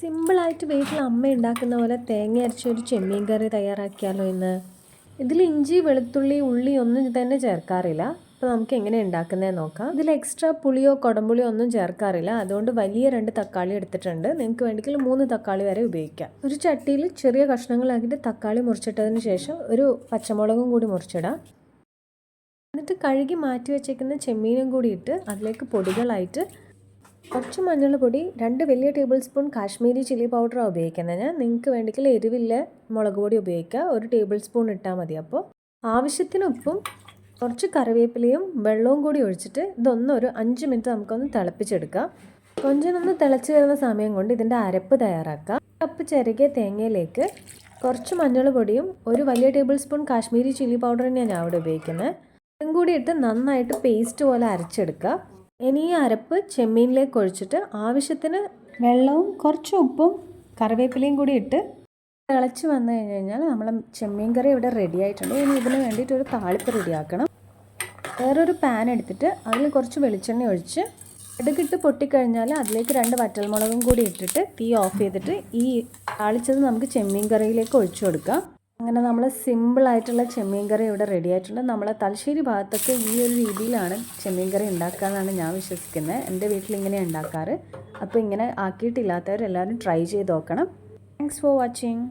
സിമ്പിളായിട്ട് വീട്ടിൽ അമ്മ ഉണ്ടാക്കുന്ന പോലെ തേങ്ങ അരച്ച ഒരു ചെമ്മീൻ കറി തയ്യാറാക്കിയാലോ ഇന്ന്? ഇതിൽ ഇഞ്ചി വെളുത്തുള്ളി ഉള്ളി ഒന്നും തന്നെ ചേർക്കാറില്ല. അപ്പോൾ നമുക്ക് എങ്ങനെ ഉണ്ടാക്കുന്നതെന്ന് നോക്കാം. ഇതിൽ എക്സ്ട്രാ പുളിയോ കുടമ്പുളിയോ ഒന്നും ചേർക്കാറില്ല. അതുകൊണ്ട് വലിയ രണ്ട് തക്കാളി എടുത്തിട്ടുണ്ട്. നിങ്ങൾക്ക് വേണ്ടിക്കിൽ മൂന്ന് തക്കാളി വരെ ഉപയോഗിക്കാം. ഒരു ചട്ടിയിൽ ചെറിയ കഷ്ണങ്ങളാക്കിയിട്ട് തക്കാളി മുറിച്ചിട്ടതിന് ശേഷം ഒരു പച്ചമുളകും കൂടി മുറിച്ചിടാം. എന്നിട്ട് കഴുകി മാറ്റി വെച്ചേക്കുന്ന ചെമ്മീനും കൂടി ഇട്ട് അതിലേക്ക് പൊടികളായിട്ട് കുറച്ച് മഞ്ഞൾപ്പൊടി രണ്ട് വലിയ ടേബിൾ സ്പൂൺ കാശ്മീരി ചില്ലി പൗഡറാണ് ഉപയോഗിക്കുന്നത്. നിങ്ങൾക്ക് വേണ്ടെങ്കിൽ എരിവില്ല മുളക് പൊടി ഉപയോഗിക്കുക. ഒരു ടേബിൾ സ്പൂൺ ഇട്ടാൽ മതി അപ്പോൾ. ആവശ്യത്തിന് ഉപ്പും കുറച്ച് കറിവേപ്പിലയും വെള്ളവും കൂടി ഒഴിച്ചിട്ട് ഇതൊന്നും ഒരു അഞ്ച് മിനിറ്റ് നമുക്കൊന്ന് തിളപ്പിച്ചെടുക്കാം. കൊഞ്ചനൊന്ന് തിളച്ച് വരുന്ന സമയം കൊണ്ട് ഇതിന്റെ അരപ്പ് തയ്യാറാക്കാം. കപ്പ് ചിരകിയ തേങ്ങയിലേക്ക് കുറച്ച് മഞ്ഞൾപ്പൊടിയും ഒരു വലിയ tablespoon Kashmiri chilli powder തന്നെയാണ് ഞാൻ അവിടെ ഉപയോഗിക്കുന്നത്. ഇതും കൂടി ഇട്ട് നന്നായിട്ട് പേസ്റ്റ് പോലെ അരച്ചെടുക്കുക ഇനി ഈ അരപ്പ് ചെമ്മീനിലേക്ക് ഒഴിച്ചിട്ട് ആവശ്യത്തിന് വെള്ളവും കുറച്ച് ഉപ്പും കറിവേപ്പിലയും കൂടി ഇട്ട് തിളച്ച് വന്നു കഴിഞ്ഞ് കഴിഞ്ഞാൽ നമ്മൾ ചെമ്മീൻ കറി ഇവിടെ റെഡി ആയിട്ടുണ്ട്. ഇനി ഇതിന് വേണ്ടിയിട്ട് ഒരു താളിപ്പ് റെഡിയാക്കണം വേറൊരു പാൻ എടുത്തിട്ട് അതിൽ കുറച്ച് വെളിച്ചെണ്ണ ഒഴിച്ച് ഇടക്കിട്ട് പൊട്ടിക്കഴിഞ്ഞാൽ അതിലേക്ക് രണ്ട് വറ്റൽമുളകും കൂടി ഇട്ടിട്ട് തീ ഓഫ് ചെയ്തിട്ട് ഈ താളിച്ചത് നമുക്ക് ചെമ്മീൻ കറിയിലേക്ക് ഒഴിച്ചു കൊടുക്കാം. അങ്ങനെ നമ്മൾ സിമ്പിളായിട്ടുള്ള ചെമ്മീൻ കറി ഇവിടെ റെഡി ആയിട്ടുണ്ട്. നമ്മളെ തലശ്ശേരി ഭാഗത്തൊക്കെ ഈ ഒരു രീതിയിലാണ് ചെമ്മീൻ കറി ഉണ്ടാക്കുക എന്നാണ് ഞാൻ വിശ്വസിക്കുന്നത് എന്റെ വീട്ടിൽ ഇങ്ങനെ ഉണ്ടാക്കാറ്. അപ്പോൾ ഇങ്ങനെ ആക്കിയിട്ടില്ലാത്തവരെല്ലാവരും ട്രൈ ചെയ്ത് നോക്കണം. Thanks for watching